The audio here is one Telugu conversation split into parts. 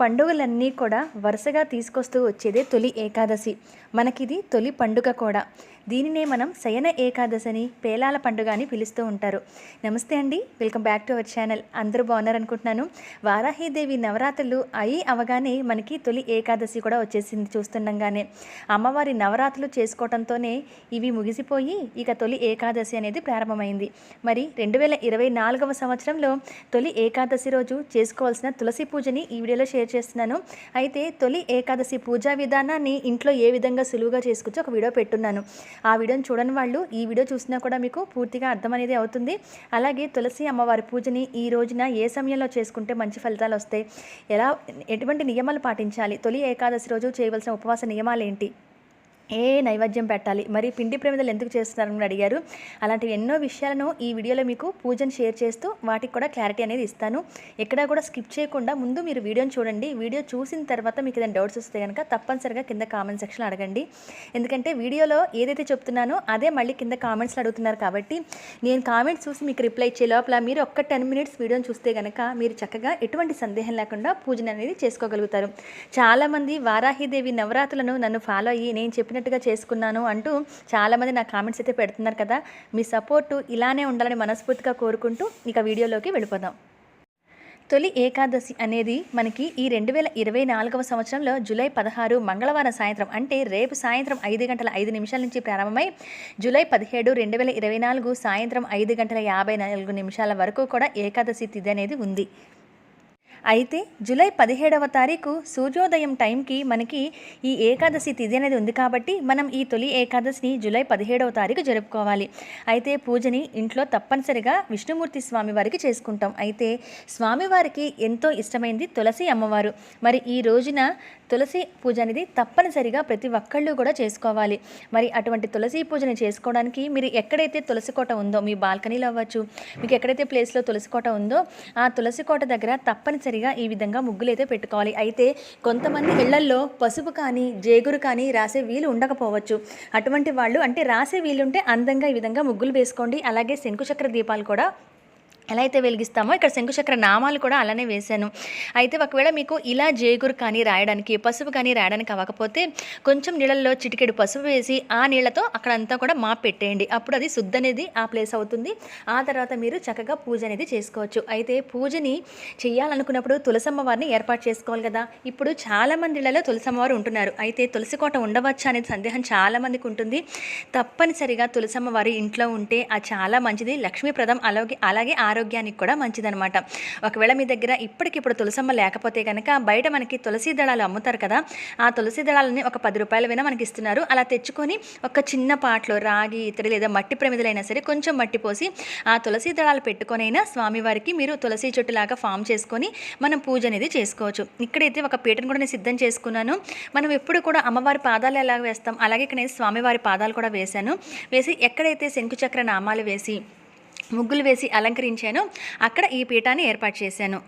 పండుగలన్నీ కూడా వరుసగా తీసుకొస్తూ వచ్చేదే తొలి ఏకాదశి. మనకిది తొలి పండుగ కూడా. దీనినే మనం శయన ఏకాదశి అని పేలాల పండుగ అని పిలుస్తూ ఉంటారు. నమస్తే అండి. Welcome back to our channel. అందరూ బాగున్నారనుకుంటున్నాను. వారాహిదేవి నవరాత్రులు అయి అవగానే మనకి తొలి ఏకాదశి కూడా వచ్చేసింది చూస్తుండగానే. అమ్మవారి నవరాత్రులు చేసుకోవడంతోనే ఇవి ముగిసిపోయి ఇక తొలి ఏకాదశి అనేది ప్రారంభమైంది. మరి రెండు వేల ఇరవై నాలుగవ సంవత్సరంలో తొలి ఏకాదశి రోజు చేసుకోవాల్సిన తులసి పూజని ఈ వీడియోలో షేర్ చేస్తున్నాను. అయితే తొలి ఏకాదశి పూజా విధానాన్ని ఇంట్లో ఏ విధంగా సులువుగా చేసుకోవచ్చో ఒక వీడియో పెట్టున్నాను. ఆ వీడియోని చూడని వాళ్ళు ఈ వీడియో చూసినా కూడా మీకు పూర్తిగా అర్థం అనేది అవుతుంది. అలాగే తులసి అమ్మవారి పూజని ఈ రోజున ఏ సమయంలో చేసుకుంటే మంచి ఫలితాలు వస్తాయి? ఎలా ఎటువంటి నియమాలు పాటించాలి? తొలి ఏకాదశి రోజు చేయవలసిన ఉపవాస నియమాలు ఏంటి ఏ నైవేద్యం పెట్టాలి? మరి పిండి ప్రమిదలు ఎందుకు చేస్తున్నారని అడిగారు. అలాంటి ఎన్నో విషయాలను ఈ వీడియోలో మీకు పూజను షేర్ చేస్తూ వాటికి కూడా క్లారిటీ అనేది ఇస్తాను. ఎక్కడా కూడా స్కిప్ చేయకుండా ముందు మీరు వీడియోని చూడండి. వీడియో చూసిన తర్వాత మీకు ఏదైనా డౌట్స్ వస్తే కనుక తప్పనిసరిగా కింద కామెంట్ సెక్షన్ అడగండి. ఎందుకంటే వీడియోలో ఏదైతే చెప్తున్నానో అదే మళ్ళీ కింద కామెంట్స్లో అడుగుతున్నారు కాబట్టి నేను కామెంట్స్ చూసి మీకు రిప్లై ఇచ్చే లోపల మీరు ఒక్క టెన్ మినిట్స్ వీడియోని చూస్తే కనుక మీరు చక్కగా ఎటువంటి సందేహం లేకుండా పూజను అనేది చేసుకోగలుగుతారు. చాలామంది వారాహిదేవి నవరాత్రులను నన్ను ఫాలో అయ్యి నేను చెప్పిన చెప్పినట్టుగా చేసుకున్నాను అంటూ చాలామంది నా కామెంట్స్ అయితే పెడుతున్నారు కదా. మీ సపోర్టు ఇలానే ఉండాలని మనస్ఫూర్తిగా కోరుకుంటూ ఇక వీడియోలోకి వెళ్ళిపోదాం. తొలి ఏకాదశి అనేది మనకి ఈ రెండు వేల ఇరవై నాలుగవ సంవత్సరంలో జూలై పదహారు మంగళవారం సాయంత్రం అంటే రేపు సాయంత్రం ఐదు గంటల ఐదు నిమిషాల నుంచి ప్రారంభమై జూలై పదిహేడు రెండు వేల ఇరవై నాలుగు సాయంత్రం ఐదు గంటల యాభై నాలుగు నిమిషాల వరకు కూడా ఏకాదశి తిథి అనేది ఉంది. అయితే జూలై పదిహేడవ తారీఖు సూర్యోదయం టైంకి మనకి ఈ ఏకాదశి తిథి అనేది ఉంది కాబట్టి మనం ఈ తొలి ఏకాదశిని జూలై పదిహేడవ తారీఖు జరుపుకోవాలి. అయితే పూజని ఇంట్లో తప్పనిసరిగా విష్ణుమూర్తి స్వామి వారికి చేసుకుంటాం. అయితే స్వామివారికి ఎంతో ఇష్టమైంది తులసి అమ్మవారు. మరి ఈ రోజున తులసి పూజ అనేది తప్పనిసరిగా ప్రతి ఒక్కళ్ళు కూడా చేసుకోవాలి. మరి అటువంటి తులసి పూజని చేసుకోవడానికి మీరు ఎక్కడైతే తులసి కోట ఉందో మీ బాల్కనీలో అవ్వచ్చు మీకు ఎక్కడైతే ప్లేస్లో తులసి కోట ఉందో ఆ తులసి కోట దగ్గర తప్పనిసరి కంపల్సరీగా ఈ విధంగా ముగ్గులు అయితే పెట్టుకోవాలి. అయితే కొంతమంది ఇళ్ళల్లో పసుపు కానీ జేగురు కానీ రాసే వీలు ఉండకపోవచ్చు. అటువంటి వాళ్ళు అంటే రాసే వీలుంటే అందంగా ఈ విధంగా ముగ్గులు వేసుకోండి. అలాగే శంకుచక్ర దీపాలు కూడా ఎలా అయితే వెలిగిస్తామో ఇక్కడ శంకుచక్ర నామాలు కూడా అలానే వేశాను. అయితే ఒకవేళ మీకు ఇలా జేగురు కానీ రాయడానికి పసుపు కానీ రాయడానికి అవ్వకపోతే కొంచెం నీళ్ళల్లో చిటికెడు పసుపు వేసి ఆ నీళ్ళతో అక్కడంతా కూడా మా పెట్టేయండి. అప్పుడు అది శుద్ధ అనేది ఆ ప్లేస్ అవుతుంది. ఆ తర్వాత మీరు చక్కగా పూజ అనేది చేసుకోవచ్చు. అయితే పూజని చేయాలనుకున్నప్పుడు తులసమ్మ వారిని ఏర్పాటు చేసుకోవాలి కదా. ఇప్పుడు చాలా మంది ఇళ్ళలో తులసమ్మ వారు ఉంటున్నారు. అయితే తులసి కోట ఉండవచ్చా అనేది సందేహం చాలామందికి ఉంటుంది. తప్పనిసరిగా తులసమ్మ వారి ఇంట్లో ఉంటే అది చాలా మంచిది. లక్ష్మీప్రదం అలాగే అలాగే ఆరోగ్యానికి కూడా మంచిదనమాట ఒకవేళ మీ దగ్గర ఇప్పటికిప్పుడు తులసమ్మ లేకపోతే కనుక బయట మనకి తులసి దళాలు అమ్ముతారు కదా ఆ తులసి దళాలని ఒక పది రూపాయల విన మనకి ఇస్తున్నారు. అలా తెచ్చుకొని ఒక చిన్న పాటలో రాగి ఇతడి లేదా మట్టి ప్రమిదలైనా సరే కొంచెం మట్టి పోసి ఆ తులసి దళాలు పెట్టుకొనైనా స్వామివారికి మీరు తులసి చెట్టులాగా ఫామ్ చేసుకొని మనం పూజ అనేది చేసుకోవచ్చు. ఇక్కడైతే ఒక పీటను కూడా నేను సిద్ధం చేసుకున్నాను. మనం ఎప్పుడు కూడా అమ్మవారి పాదాలు ఎలా వేస్తాం అలాగే ఇక్కడ నేను స్వామివారి పాదాలు కూడా వేశాను. వేసి ఎక్కడైతే శంకుచక్ర నామాలు వేసి ముగ్గులు వేసి అలంకరించాను. అక్కడ ఈ పీఠాన్ని ఏర్పాటు చేశాను.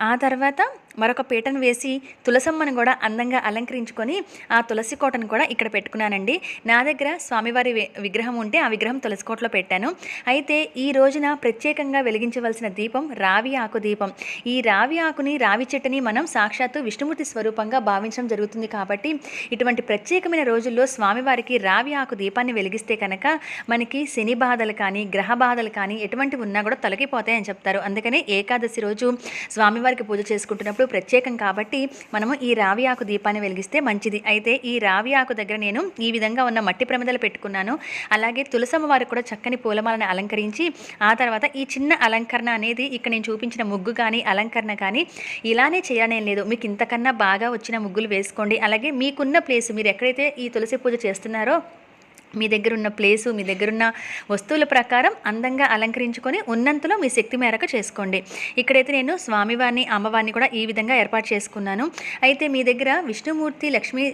ఆ తర్వాత మరొక పీటను వేసి తులసమ్మను కూడా అందంగా అలంకరించుకొని ఆ తులసి కోటను కూడా ఇక్కడ పెట్టుకున్నానండి. నా దగ్గర స్వామివారి విగ్రహం ఉంటే ఆ విగ్రహం తులసి కోటలో పెట్టాను. అయితే ఈ రోజున ప్రత్యేకంగా వెలిగించవలసిన దీపం రావి ఆకు దీపం. ఈ రావి ఆకుని రావి చెట్టుని మనం సాక్షాత్తు విష్ణుమూర్తి స్వరూపంగా భావించడం జరుగుతుంది కాబట్టి ఇటువంటి ప్రత్యేకమైన రోజుల్లో స్వామివారికి రావి ఆకు దీపాన్ని వెలిగిస్తే కనుక మనకి శని బాధలు కానీ గ్రహ బాధలు కానీ ఎటువంటి ఉన్నా కూడా తొలగిపోతాయని చెప్తారు. అందుకనే ఏకాదశి రోజు స్వామివారికి పూజ చేసుకుంటున్నప్పుడు ప్రత్యేకం కాబట్టి మనము ఈ రావి ఆకు దీపాన్ని వెలిగిస్తే మంచిది. అయితే ఈ రావి ఆకు దగ్గర నేను ఈ విధంగా ఉన్న మట్టి ప్రమిదలు పెట్టుకున్నాను. అలాగే తులసమ్మ వారికి కూడా చక్కని పూలమాలను అలంకరించి ఆ తర్వాత ఈ చిన్న అలంకరణ అనేది ఇక్కడ నేను చూపించిన ముగ్గు కానీ అలంకరణ కానీ ఇలానే చేయనే లేదు. మీకు ఇంతకన్నా బాగా వచ్చిన ముగ్గులు వేసుకోండి. అలాగే మీకున్న ప్లేస్ మీరు ఎక్కడైతే ఈ తులసి పూజ చేస్తున్నారో మీ దగ్గర ఉన్న ప్లేసు మీ దగ్గర ఉన్న వస్తువుల ప్రకారం అందంగా అలంకరించుకొని ఉన్నంతలో మీ శక్తి మేరకు చేసుకోండి. ఇక్కడైతే నేను స్వామివారిని అమ్మవారిని కూడా ఈ విధంగా ఏర్పాటు చేసుకున్నాను. అయితే మీ దగ్గర విష్ణుమూర్తి లక్ష్మీ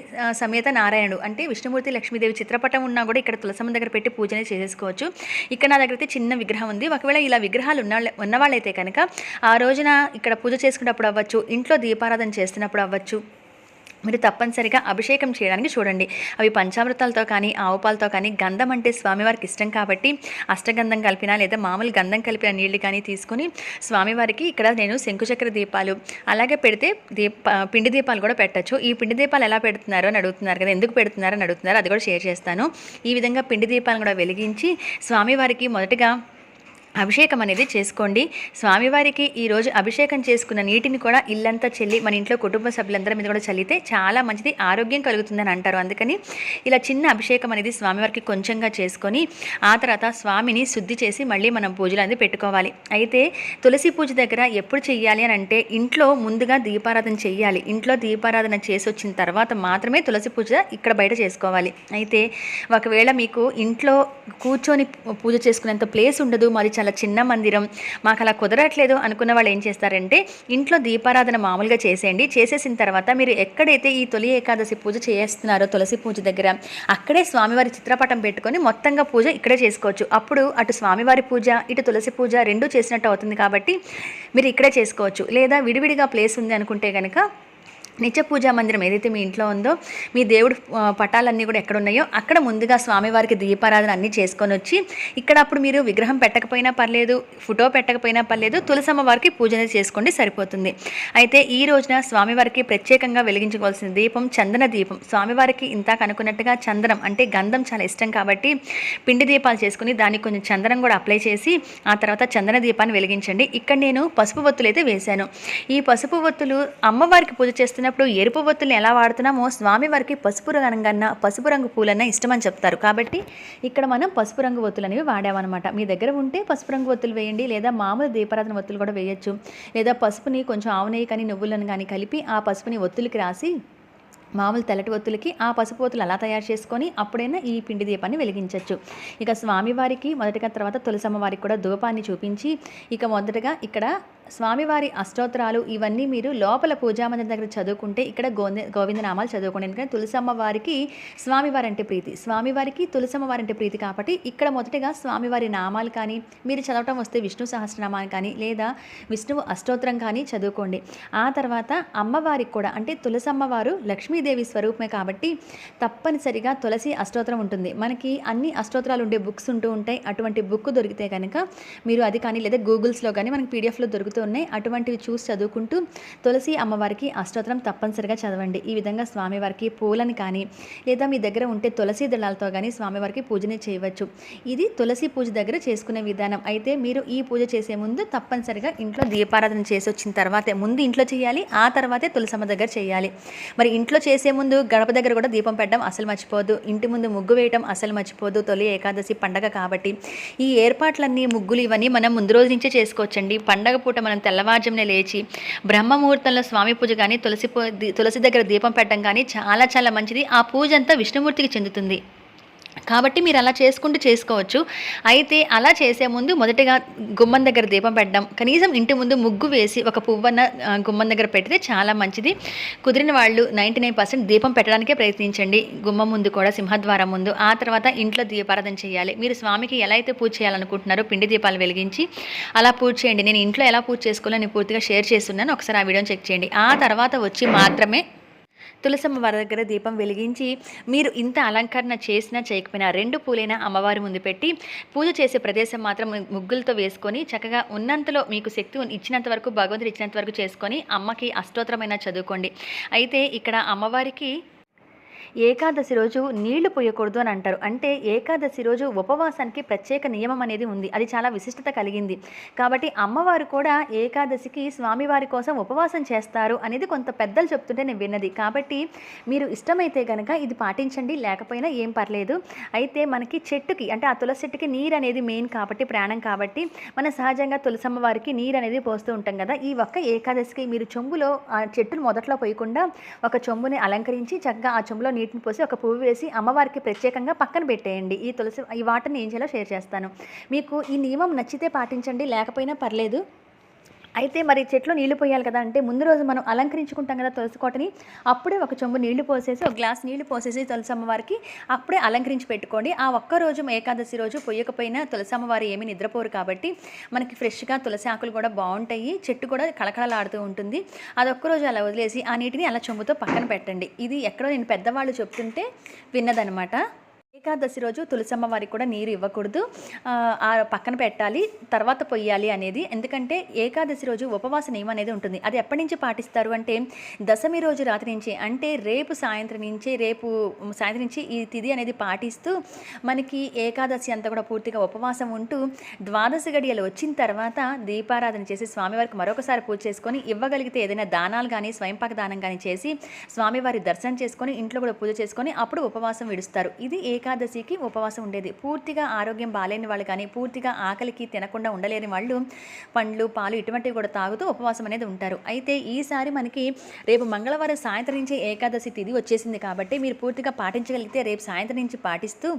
సమేత నారాయణుడు అంటే విష్ణుమూర్తి లక్ష్మీదేవి చిత్రపటం ఉన్నా కూడా ఇక్కడ తులసమ్మ దగ్గర పెట్టి పూజనే చేసుకోవచ్చు ఇక్కడ నా దగ్గర అయితే చిన్న విగ్రహం ఉంది. ఒకవేళ ఇలా విగ్రహాలు ఉన్న ఉన్నవాళ్ళైతే కనుక ఆ రోజున ఇక్కడ పూజ చేసుకున్నప్పుడు అవ్వచ్చు ఇంట్లో దీపారాధన చేస్తున్నప్పుడు అవ్వచ్చు. మీరు తప్పనిసరిగా అభిషేకం చేయడానికి చూడండి. అవి పంచామృతాలతో కానీ ఆవుపాలతో కానీ గంధం అంటే స్వామివారికి ఇష్టం కాబట్టి అష్టగంధం కలిపిన లేదా మామూలు గంధం కలిపిన నీళ్ళు కానీ తీసుకొని స్వామివారికి ఇక్కడ నేను శంకుచక్ర దీపాలు అలాగే పెడితే దీప పిండి దీపాలు కూడా పెట్టచ్చు. ఈ పిండి దీపాలు ఎలా పెడుతున్నారు అని అడుగుతున్నారు కదా ఎందుకు పెడుతున్నారు అని అడుగుతున్నారు అది కూడా షేర్ చేస్తాను. ఈ విధంగా పిండి దీపాలను కూడా వెలిగించి స్వామివారికి మొదటగా అభిషేకం అనేది చేసుకోండి. స్వామివారికి ఈరోజు అభిషేకం చేసుకున్న నీటిని కూడా ఇల్లంతా చెల్లి మన ఇంట్లో కుటుంబ సభ్యులందరి మీద కూడా చల్లితే చాలా మంచిది ఆరోగ్యం కలుగుతుందని అంటారు. అందుకని ఇలా చిన్న అభిషేకం అనేది స్వామివారికి కొంచెంగా చేసుకొని ఆ తర్వాత స్వామిని శుద్ధి చేసి మళ్ళీ మనం పూజలు అనేది పెట్టుకోవాలి. అయితే తులసి పూజ దగ్గర ఎప్పుడు చెయ్యాలి అని అంటే ఇంట్లో ముందుగా దీపారాధన చెయ్యాలి. ఇంట్లో దీపారాధన చేసి వచ్చిన తర్వాత మాత్రమే తులసి పూజ ఇక్కడ బయట చేసుకోవాలి. అయితే ఒకవేళ మీకు ఇంట్లో కూర్చొని పూజ చేసుకునేంత ప్లేస్ ఉండదు మరి చాలా చిన్న మందిరం మాకు అలా కుదరట్లేదు అనుకున్న వాళ్ళు ఏం చేస్తారంటే ఇంట్లో దీపారాధన మామూలుగా చేసేయండి. చేసేసిన తర్వాత మీరు ఎక్కడైతే ఈ తొలి ఏకాదశి పూజ చేస్తున్నారో తులసి పూజ దగ్గర అక్కడే స్వామివారి చిత్రపటం పెట్టుకొని మొత్తంగా పూజ ఇక్కడే చేసుకోవచ్చు. అప్పుడు అటు స్వామివారి పూజ ఇటు తులసి పూజ రెండు చేసినట్టు అవుతుంది కాబట్టి మీరు ఇక్కడే చేసుకోవచ్చు. లేదా విడివిడిగా ప్లేస్ ఉంది అనుకుంటే కనుక నిత్య పూజా మందిరం ఏదైతే మీ ఇంట్లో ఉందో మీ దేవుడు పటాలన్నీ కూడా ఎక్కడ ఉన్నాయో అక్కడ ముందుగా స్వామివారికి దీపారాధన అన్నీ చేసుకొని వచ్చి ఇక్కడ అప్పుడు మీరు విగ్రహం పెట్టకపోయినా పర్లేదు ఫోటో పెట్టకపోయినా పర్లేదు తులసమ్మ వారికి పూజ చేసుకోండి సరిపోతుంది. అయితే ఈ రోజున స్వామివారికి ప్రత్యేకంగా వెలిగించుకోవాల్సిన దీపం చందన దీపం. స్వామివారికి ఇంత కనుకున్నట్టుగా చందనం అంటే గంధం చాలా ఇష్టం కాబట్టి పిండి దీపాలు చేసుకుని దానికి కొంచెం చందనం కూడా అప్లై చేసి ఆ తర్వాత చందన దీపాన్ని వెలిగించండి. ఇక్కడ నేను పసుపు ఒత్తులు అయితే వేశాను. ఈ పసుపు ఒత్తులు అమ్మవారికి పూజ చేస్తున్నప్పుడు ఎరుపు ఒత్తులు ఎలా వాడుతున్నామో స్వామివారికి పసుపు రంగన్న పసుపు రంగు పూలన్న ఇష్టమని చెప్తారు. కాబట్టి ఇక్కడ మనం పసుపు రంగు ఒత్తులు అనేవి వాడామన్నమాట. మీ దగ్గర ఉంటే పసుపు రంగు ఒత్తులు వేయండి లేదా మామూలు దీపారాధన ఒత్తులు కూడా వేయచ్చు. లేదా పసుపుని కొంచెం ఆవు నెయ్యి కానీ నువ్వులను కానీ కలిపి ఆ పసుపుని ఒత్తులకి రాసి మామూలు తెల్లటి ఒత్తులకి ఆ పసుపు ఒత్తులు అలా తయారు చేసుకొని అప్పుడైనా ఈ పిండి దీపాన్ని వెలిగించవచ్చు ఇక స్వామివారికి మొదటిగా తర్వాత తులసమ్మ వారికి కూడా ధూపాన్ని చూపించి ఇక మొదటగా ఇక్కడ స్వామివారి అష్టోత్తరాలు ఇవన్నీ మీరు లోపల పూజామందిరం దగ్గర చదువుకుంటే ఇక్కడ గోవింద గోవిందనామాలు చదువుకోండి. ఎందుకంటే తులసమ్మ వారికి స్వామివారి అంటే ప్రీతి. స్వామివారికి తులసమ్మ వారి అంటే ప్రీతి కాబట్టి ఇక్కడ మొదటగా స్వామివారి నామాలు కానీ మీరు చదవటం వస్తే విష్ణు సహస్రనామాలు కానీ లేదా విష్ణువు అష్టోత్తరం కానీ చదువుకోండి. ఆ తర్వాత అమ్మవారికి కూడా అంటే తులసమ్మ వారు లక్ష్మీదేవి స్వరూపమే కాబట్టి తప్పనిసరిగా తులసి అష్టోత్తరం ఉంటుంది. మనకి అన్ని అష్టోత్తరాలు ఉండే బుక్స్ ఉంటూ ఉంటాయి. అటువంటి బుక్ దొరికితే కనుక మీరు అది కానీ లేదా గూగుల్స్లో కానీ మనకి పీడిఎఫ్లో దొరుకుతూ ఉన్నాయి అటువంటివి చూసి చదువుకుంటూ తులసి అమ్మవారికి అష్టోత్తరం తప్పనిసరిగా చదవండి. ఈ విధంగా స్వామివారికి పూలని కానీ లేదా మీ దగ్గర ఉంటే తులసి దళాలతో కానీ స్వామివారికి పూజనే చేయవచ్చు. ఇది తులసి పూజ దగ్గర చేసుకునే విధానం. అయితే మీరు ఈ పూజ చేసే ముందు తప్పనిసరిగా ఇంట్లో దీపారాధన చేసి వచ్చిన తర్వాతే ముందు ఇంట్లో చేయాలి ఆ తర్వాతే తులసమ్మ దగ్గర చేయాలి. మరి ఇంట్లో చేసే ముందు గడప దగ్గర కూడా దీపం పెట్టడం అసలు మర్చిపోదు ఇంటి ముందు ముగ్గు వేయడం అసలు మర్చిపోదు తొలి ఏకాదశి పండగ కాబట్టి ఈ ఏర్పాట్లన్నీ ముగ్గులు ఇవన్నీ మనం ముందు రోజు నుంచే చేసుకోవచ్చండి. పండగ పూట మనం తెల్లవారుజామునే లేచి బ్రహ్మముహూర్తంలో స్వామి పూజ కానీ తులసి తులసి దగ్గర దీపం పెట్టడం కానీ చాలా చాలా మంచిది. ఆ పూజ అంతా విష్ణుమూర్తికి చెందుతుంది. కాబట్టి మీరు అలా చేసుకుంటూ చేసుకోవచ్చు. అయితే అలా చేసే ముందు మొదటగా గుమ్మం దగ్గర దీపం పెట్టడం కనీసం ఇంటి ముందు ముగ్గు వేసి ఒక పువ్వన్న గుమ్మం దగ్గర పెడితే చాలా మంచిది. కుదిరిన వాళ్ళు నైంటీ నైన్ పర్సెంట్ దీపం పెట్టడానికే ప్రయత్నించండి. గుమ్మం ముందు కూడా సింహద్వారం ముందు. ఆ తర్వాత ఇంట్లో దీపారాధన చేయాలి. మీరు స్వామికి ఎలా అయితే పూజ చేయాలనుకుంటున్నారో పిండి దీపాలు వెలిగించి అలా పూజ చేయండి. నేను ఇంట్లో ఎలా పూజ చేసుకోవాలో నేను పూర్తిగా షేర్ చేస్తున్నాను. ఒకసారి ఆ వీడియోని చెక్ చేయండి. ఆ తర్వాత వచ్చి మాత్రమే తులసమ్మ వారి దగ్గర దీపం వెలిగించి మీరు ఇంత అలంకరణ చేసినా చేయకపోయినా రెండు పూలైనా అమ్మవారి ముందు పెట్టి పూజ చేసే ప్రదేశం మాత్రం ముగ్గులతో వేసుకొని చక్కగా ఉన్నంతలో మీకు శక్తి ఇచ్చినంత వరకు భగవంతుడు ఇచ్చినంత వరకు చేసుకొని అమ్మకి అష్టోత్తరమైన చదువుకోండి. అయితే ఇక్కడ అమ్మవారికి ఏకాదశి రోజు నీళ్ళు పోయకూడదు అని అంటారు. అంటే ఏకాదశి రోజు ఉపవాసానికి ప్రత్యేక నియమం అనేది ఉంది. అది చాలా విశిష్టత కలిగింది. కాబట్టి అమ్మవారు కూడా ఏకాదశికి స్వామివారి కోసం ఉపవాసం చేస్తారు అనేది కొంత పెద్దలు చెప్తుంటే నేను విన్నది. కాబట్టి మీరు ఇష్టమైతే కనుక ఇది పాటించండి. లేకపోయినా ఏం పర్లేదు. అయితే మనకి చెట్టుకి అంటే ఆ తులసి చెట్టుకి నీరు అనేది మెయిన్ కాబట్టి ప్రాణం కాబట్టి మన సహజంగా తులసమ్మ వారికి నీరు అనేది పోస్తూ ఉంటాం కదా. ఈ ఒక్క ఏకాదశికి మీరు చెంబులో ఆ చెట్టును మొదట్లో పోయకుండా ఒక చెంబుని అలంకరించి చక్కగా ఆ చెంబులో నీటిని పోసి ఒక పువ్వు వేసి అమ్మవారికి ప్రత్యేకంగా పక్కన పెట్టేయండి. ఈ తులసి ఈ వాటిని ఏం చేయాలో షేర్ చేస్తాను. మీకు ఈ నియమం నచ్చితే పాటించండి లేకపోయినా పర్లేదు. అయితే మరి చెట్లు నీళ్ళు పోయాలి కదా అంటే ముందు రోజు మనం అలంకరించుకుంటాం కదా తులసి కోటని అప్పుడే ఒక చెంబు నీళ్ళు పోసేసి ఒక గ్లాస్ నీళ్ళు పోసేసి తులసి అమ్మవారికి అప్పుడే అలంకరించి పెట్టుకోండి. ఆ ఒక్క రోజు ఏకాదశి రోజు పొయ్యకపోయినా తులసి అమ్మవారు ఏమీ నిద్రపోరు కాబట్టి మనకి ఫ్రెష్గా తులసి ఆకులు కూడా బాగుంటాయి. చెట్టు కూడా కళకళలాడుతూ ఉంటుంది. అదొక్క రోజు అలా వదిలేసి ఆ నీటిని అలా చెంబుతో పక్కన పెట్టండి. ఇది ఎక్కడో నేను పెద్దవాళ్ళు చెప్తుంటే విన్నదనమాట ఏకాదశి రోజు తులసమ్మ వారికి కూడా నీరు ఇవ్వకూడదు. ఆ, పక్కన పెట్టాలి తర్వాత పొయ్యాలి అనేది. ఎందుకంటే ఏకాదశి రోజు ఉపవాస నియమం అనేది ఉంటుంది. అది ఎప్పటి నుంచి పాటిస్తారు అంటే దశమి రోజు రాత్రి నుంచి అంటే రేపు సాయంత్రం నుంచి రేపు సాయంత్రం నుంచి ఈ తిథి అనేది పాటిస్తూ మనకి ఏకాదశి అంతా కూడా పూర్తిగా ఉపవాసం ఉంటూ ద్వాదశి గడియలు వచ్చిన తర్వాత దీపారాధన చేసి స్వామివారికి మరొకసారి పూజ చేసుకొని ఇవ్వగలిగితే ఏదైనా దానాలు కానీ స్వయంపాక దానం కానీ చేసి స్వామివారి దర్శనం చేసుకొని ఇంట్లో కూడా పూజ చేసుకొని అప్పుడు ఉపవాసం విడుస్తారు. ఇది ఏకాదశికి ఉపవాసం ఉండేది. పూర్తిగా ఆరోగ్యం బాగాలేని వాళ్ళు కానీ పూర్తిగా ఆకలికి తినకుండా ఉండలేని వాళ్ళు పండ్లు పాలు ఇటువంటివి కూడా తాగుతూ ఉపవాసం అనేది ఉంటారు. అయితే ఈసారి మనకి రేపు మంగళవారం సాయంత్రం నుంచి ఏకాదశి తిథి వచ్చేసింది కాబట్టి మీరు పూర్తిగా పాటించగలిగితే రేపు సాయంత్రం నుంచి పాటిస్తూ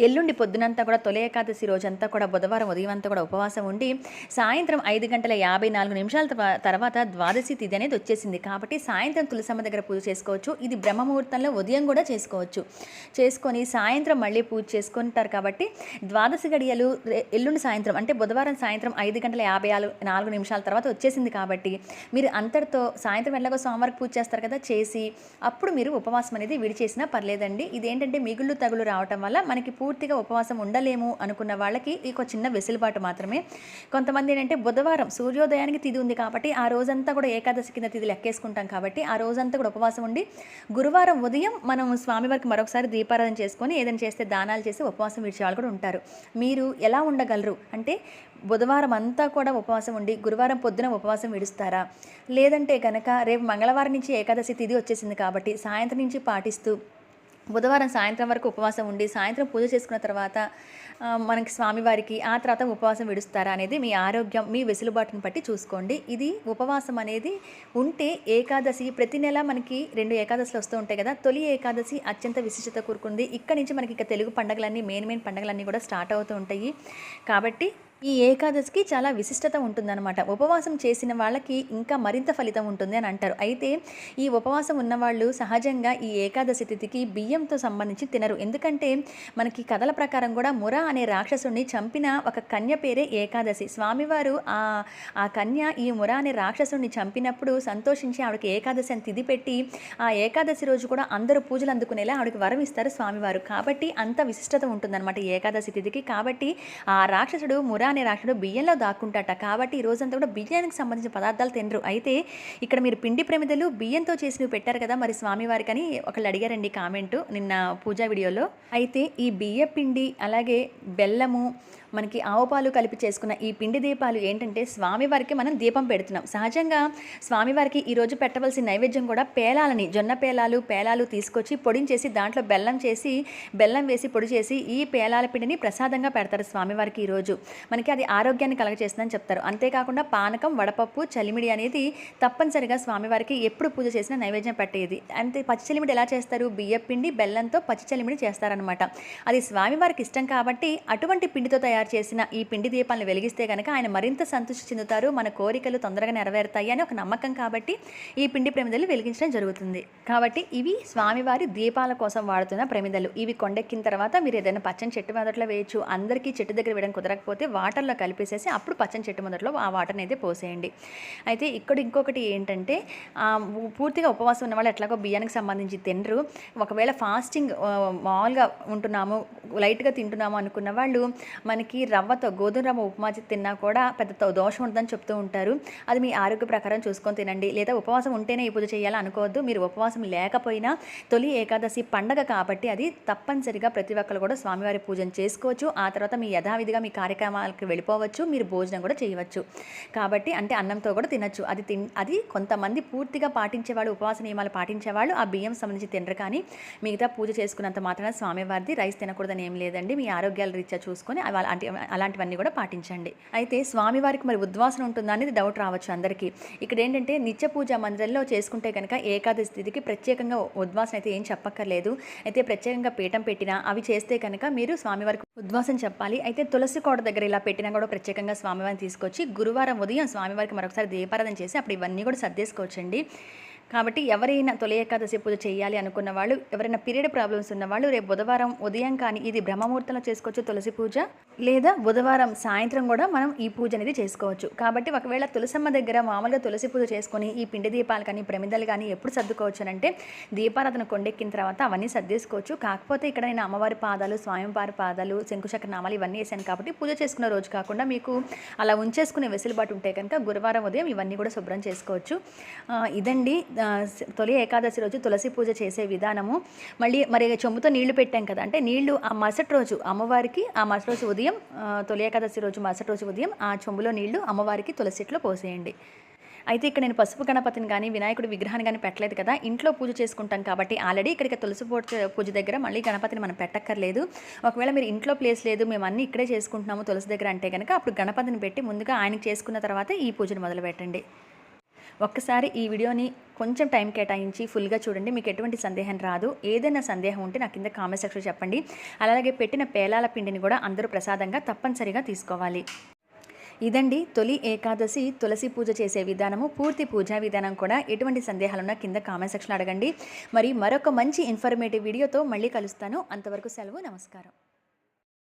ఎల్లుండి పొద్దునంతా కూడా తొలి ఏకాదశి రోజంతా కూడా బుధవారం ఉదయం అంతా కూడా ఉపవాసం ఉండి సాయంత్రం ఐదు గంటల యాభై నాలుగు నిమిషాల తర్వాత ద్వాదశి తిథి అనేది వచ్చేసింది. కాబట్టి సాయంత్రం తులసమ్మ దగ్గర పూజ చేసుకోవచ్చు. ఇది బ్రహ్మముహూర్తంలో ఉదయం కూడా చేసుకోవచ్చు. చేసుకొని సాయంత్రం మళ్ళీ పూజ చేసుకుంటారు కాబట్టి ద్వాదశి గడియలు ఎల్లుండి సాయంత్రం అంటే బుధవారం సాయంత్రం ఐదు గంటల యాభై ఆలు- నాలుగు నిమిషాల తర్వాత వచ్చేసింది కాబట్టి మీరు అంతటితో సాయంత్రం ఎలాగో సోమవారం పూజ చేస్తారు కదా చేసి అప్పుడు మీరు ఉపవాసం అనేది విడిచేసినా పర్లేదండి. ఇదేంటంటే మిగుళ్ళు తగులు రావటం వల్ల మనకి పూర్తిగా ఉపవాసం ఉండలేము అనుకున్న వాళ్ళకి ఈ ఒక చిన్న వెసులుబాటు మాత్రమే. కొంతమంది ఏంటంటే బుధవారం సూర్యోదయానికి తిథి ఉంది కాబట్టి ఆ రోజంతా కూడా ఏకాదశి కింద తిది లెక్కేసుకుంటాం కాబట్టి ఆ రోజంతా కూడా ఉపవాసం ఉండి గురువారం ఉదయం మనం స్వామివారికి మరొకసారి దీపారాధన చేసుకొని ఏదైనా చేస్తే దానాలు చేసి ఉపవాసం విడిచే వాళ్ళు కూడా ఉంటారు. మీరు ఎలా ఉండగలరు? అంటే బుధవారం అంతా కూడా ఉపవాసం ఉండి గురువారం పొద్దున ఉపవాసం విడుస్తారా? లేదంటే కనుక రేపు మంగళవారం నుంచి ఏకాదశి తిథి వచ్చేసింది కాబట్టి సాయంత్రం నుంచి పాటిస్తూ బుధవారం సాయంత్రం వరకు ఉపవాసం ఉండి సాయంత్రం పూజ చేసుకున్న తర్వాత మనకి స్వామివారికి ఆ తర్వాత ఉపవాసం విడుస్తారా అనేది మీ ఆరోగ్యం మీ వెసులుబాటును బట్టి చూసుకోండి. ఇది ఉపవాసం అనేది ఉంటే ఏకాదశి ప్రతి నెల మనకి రెండు ఏకాదశులు వస్తూ ఉంటాయి కదా తొలి ఏకాదశి అత్యంత విశిష్టత కూరుకుంది. ఇక్కడ నుంచి మనకి ఇక తెలుగు పండుగలన్నీ మెయిన్ మెయిన్ పండుగలన్నీ కూడా స్టార్ట్ అవుతూ ఉంటాయి. కాబట్టి ఈ ఏకాదశికి చాలా విశిష్టత ఉంటుందన్నమాట. ఉపవాసం చేసిన వాళ్ళకి ఇంకా మరింత ఫలితం ఉంటుంది అని అంటారు. అయితే ఈ ఉపవాసం ఉన్నవాళ్ళు సహజంగా ఈ ఏకాదశి తిథికి బియ్యంతో సంబంధించి తినరు. ఎందుకంటే మనకి కథల ప్రకారం కూడా ముర అనే రాక్షసుని చంపిన ఒక కన్య పేరే ఏకాదశి. స్వామివారు ఆ ఆ కన్య ఈ ముర అనే రాక్షసుని చంపినప్పుడు సంతోషించి ఆవిడకి ఏకాదశి అని తిది పెట్టి ఆ ఏకాదశి రోజు కూడా అందరూ పూజలు అందుకునేలా ఆవిడకి వరం ఇస్తారు స్వామివారు. కాబట్టి అంత విశిష్టత ఉంటుందన్నమాట ఏకాదశి తిథికి. కాబట్టి ఆ రాక్షసుడు ముర అనే రాక్షసుడు బియ్యంలో దాక్కుంటాట. కాబట్టి ఈ రోజంతా కూడా బియ్యానికి సంబంధించిన పదార్థాలు తినరు. అయితే ఇక్కడ మీరు పిండి ప్రమిదలు బియ్యంతో చేసినవి పెట్టారు కదా మరి స్వామివారికి అని ఒకళ్ళు అడిగారండి కామెంట్ నిన్న పూజా వీడియోలో. అయితే ఈ బియ్య పిండి అలాగే బెల్లము మనకి ఆవు పాలు కలిపి చేసుకున్న ఈ పిండి దీపాలు ఏంటంటే స్వామివారికి మనం దీపం పెడుతున్నాం. సహజంగా స్వామివారికి ఈరోజు పెట్టవలసిన నైవేద్యం కూడా పేలాలని జొన్న పేలాలు పేలాలు తీసుకొచ్చి పొడించేసి దాంట్లో బెల్లం చేసి బెల్లం వేసి పొడి చేసి ఈ పేలాల పిండిని ప్రసాదంగా పెడతారు స్వామివారికి ఈరోజు మనకి అది ఆరోగ్యాన్ని కలగచేస్తుందని చెప్తారు. అంతేకాకుండా పానకం వడపప్పు చలిమిడి అనేది తప్పనిసరిగా స్వామివారికి ఎప్పుడు పూజ చేసినా నైవేద్యం పెట్టేది. అంతే పచ్చి చలిమిడి ఎలా చేస్తారు? బియ్య పిండి బెల్లంతో పచ్చి చలిమిడి చేస్తారనమాట అది స్వామివారికి ఇష్టం కాబట్టి అటువంటి పిండితో తయారు చేసిన ఈ పిండి దీపాలను వెలిగిస్తే కనుక ఆయన మరింత సంతృష్టి చెందుతారు. మన కోరికలు తొందరగా నెరవేరుతాయి అని ఒక నమ్మకం కాబట్టి ఈ పిండి ప్రమిదలు వెలిగించడం జరుగుతుంది. కాబట్టి ఇవి స్వామివారి దీపాల కోసం వాడుతున్న ప్రమిదలు. ఇవి కొండెక్కిన తర్వాత మీరు ఏదైనా పచ్చని చెట్టు మొదట్లో వేయచ్చు. అందరికీ చెట్టు దగ్గర వేయడం కుదరకపోతే వాటర్లో కలిపేసేసి అప్పుడు పచ్చని చెట్టు మొదట్లో ఆ వాటర్ని అయితే పోసేయండి. అయితే ఇక్కడ ఇంకొకటి ఏంటంటే పూర్తిగా ఉపవాసం ఉన్న వాళ్ళు ఎట్లాగో బియ్యానికి సంబంధించి తినరు. ఒకవేళ ఫాస్టింగ్ మామూలుగా ఉంటున్నాము లైట్గా తింటున్నాము అనుకున్న వాళ్ళు మనకి రవ్వతో గోధుమ రవ్వ ఉప్మా తిన్నా కూడా పెద్ద దోషం ఉంటుందని చెప్తూ ఉంటారు. అది మీ ఆరోగ్య ప్రకారం చూసుకొని తినండి. లేదా ఉపవాసం ఉంటేనే ఈ పూజ చేయాలి అనుకోవద్దు. మీరు ఉపవాసం లేకపోయినా తొలి ఏకాదశి పండగ కాబట్టి అది తప్పనిసరిగా ప్రతి ఒక్కరు కూడా స్వామివారి పూజను చేసుకోవచ్చు. ఆ తర్వాత మీ యథావిధిగా మీ కార్యక్రమాలకు వెళ్ళిపోవచ్చు. మీరు భోజనం కూడా చేయవచ్చు. కాబట్టి అంటే అన్నంతో కూడా తినచ్చు. అది తిన్ అది కొంతమంది పూర్తిగా పాటించేవాళ్ళు ఉపవాస నియమాలు పాటించేవాళ్ళు ఆ బియ్యం సంబంధించి తినరు. కానీ మిగతా పూజ చేసుకున్నంత మాత్రాన స్వామివారిది రైస్ తినకూడదని ఏం లేదండి. మీ ఆరోగ్యాల రీత్యా చూసుకొని వాళ్ళ అలాంటి అలాంటివన్నీ కూడా పాటించండి. అయితే స్వామివారికి మరి ఉద్వాసన ఉంటుందా అనేది డౌట్ రావచ్చు అందరికీ. ఇక్కడ ఏంటంటే నిత్య పూజ మందిరంలో చేసుకుంటే కనుక ఏకాదశి తిథికి ప్రత్యేకంగా ఉద్వాసన అయితే ఏం చెప్పక్కర్లేదు. అయితే ప్రత్యేకంగా పీఠం పెట్టినా అవి చేస్తే కనుక మీరు స్వామివారికి ఉద్వాసం చెప్పాలి. అయితే తులసి కోట దగ్గర ఇలా పెట్టినా కూడా ప్రత్యేకంగా స్వామివారిని తీసుకొచ్చి గురువారం ఉదయం స్వామివారికి మరొకసారి దీపారాధన చేసి అప్పుడు ఇవన్నీ కూడా సర్దేసుకోవచ్చండి. కాబట్టి ఎవరైనా తొలి ఏకాదశి పూజ చేయాలి అనుకున్న వాళ్ళు ఎవరైనా పీరియడ్ ప్రాబ్లమ్స్ ఉన్న వాళ్ళు రేపు బుధవారం ఉదయం కానీ ఇది బ్రహ్మముహూర్తంలో చేసుకోవచ్చు తులసి పూజ. లేదా బుధవారం సాయంత్రం కూడా మనం ఈ పూజ అనేది చేసుకోవచ్చు. కాబట్టి ఒకవేళ తులసమ్మ దగ్గర మామూలుగా తులసి పూజ చేసుకొని ఈ పిండి దీపాలు కానీ ప్రమిదలు కానీ ఎప్పుడు సర్దుకోవచ్చు అంటే దీపారాధన కొండెక్కిన తర్వాత అవన్నీ సర్దేసుకోవచ్చు. కాకపోతే ఇక్కడ నేను అమ్మవారి పాదాలు స్వామివారి పాదాలు శంకుచక్ర నామాలు ఇవన్నీ వేసాను కాబట్టి పూజ చేసుకున్న రోజు కాకుండా మీకు అలా ఉంచేసుకునే వెసులుబాటు ఉంటే కనుక గురువారం ఉదయం ఇవన్నీ కూడా శుభ్రం చేసుకోవచ్చు. ఇదండి. తొలి ఏకాదశి రోజు తులసి పూజ చేసే విధానము. మళ్ళీ మరి చెంబుతో నీళ్ళు పెట్టాం కదా అంటే నీళ్ళు ఆ మరుసటి రోజు అమ్మవారికి ఆ మరుసటి రోజు ఉదయం తొలి ఏకాదశి రోజు మరుసటి రోజు ఉదయం ఆ చెంబులో నీళ్ళు అమ్మవారికి తులసిట్లో పోసేయండి. అయితే ఇక్కడ నేను పసుపు గణపతిని కానీ వినాయకుడి విగ్రహాన్ని కానీ పెట్టలేదు కదా ఇంట్లో పూజ చేసుకుంటాం కాబట్టి ఆల్రెడీ ఇక్కడికి తులసి పూజ పూజ దగ్గర మళ్ళీ గణపతిని మనం పెట్టక్కర్లేదు. ఒకవేళ మీరు ఇంట్లో ప్లేస్ లేదు మేము అన్నీ ఇక్కడే చేసుకుంటున్నాము తులసి దగ్గర అంటే కనుక అప్పుడు గణపతిని పెట్టి ముందుగా ఆయనకి చేసుకున్న తర్వాత ఈ పూజను మొదలు పెట్టండి ఒక్కసారి ఈ వీడియోని కొంచెం టైం కేటాయించి ఫుల్గా చూడండి. మీకు ఎటువంటి సందేహం రాదు. ఏదైనా సందేహం ఉంటే నాకు కింద కామెంట్ సెక్షన్ చెప్పండి. అలాగే పెట్టిన పేలాల పిండిని కూడా అందరూ ప్రసాదంగా తప్పనిసరిగా తీసుకోవాలి. ఇదండి తొలి ఏకాదశి తులసి పూజ చేసే విధానము. పూర్తి పూజా విధానం కూడా ఎటువంటి సందేహాలున్నా కింద కామెంట్ సెక్షన్ అడగండి. మరి మరొక మంచి ఇన్ఫర్మేటివ్ వీడియోతో మళ్ళీ కలుస్తాను. అంతవరకు సెలవు నమస్కారం.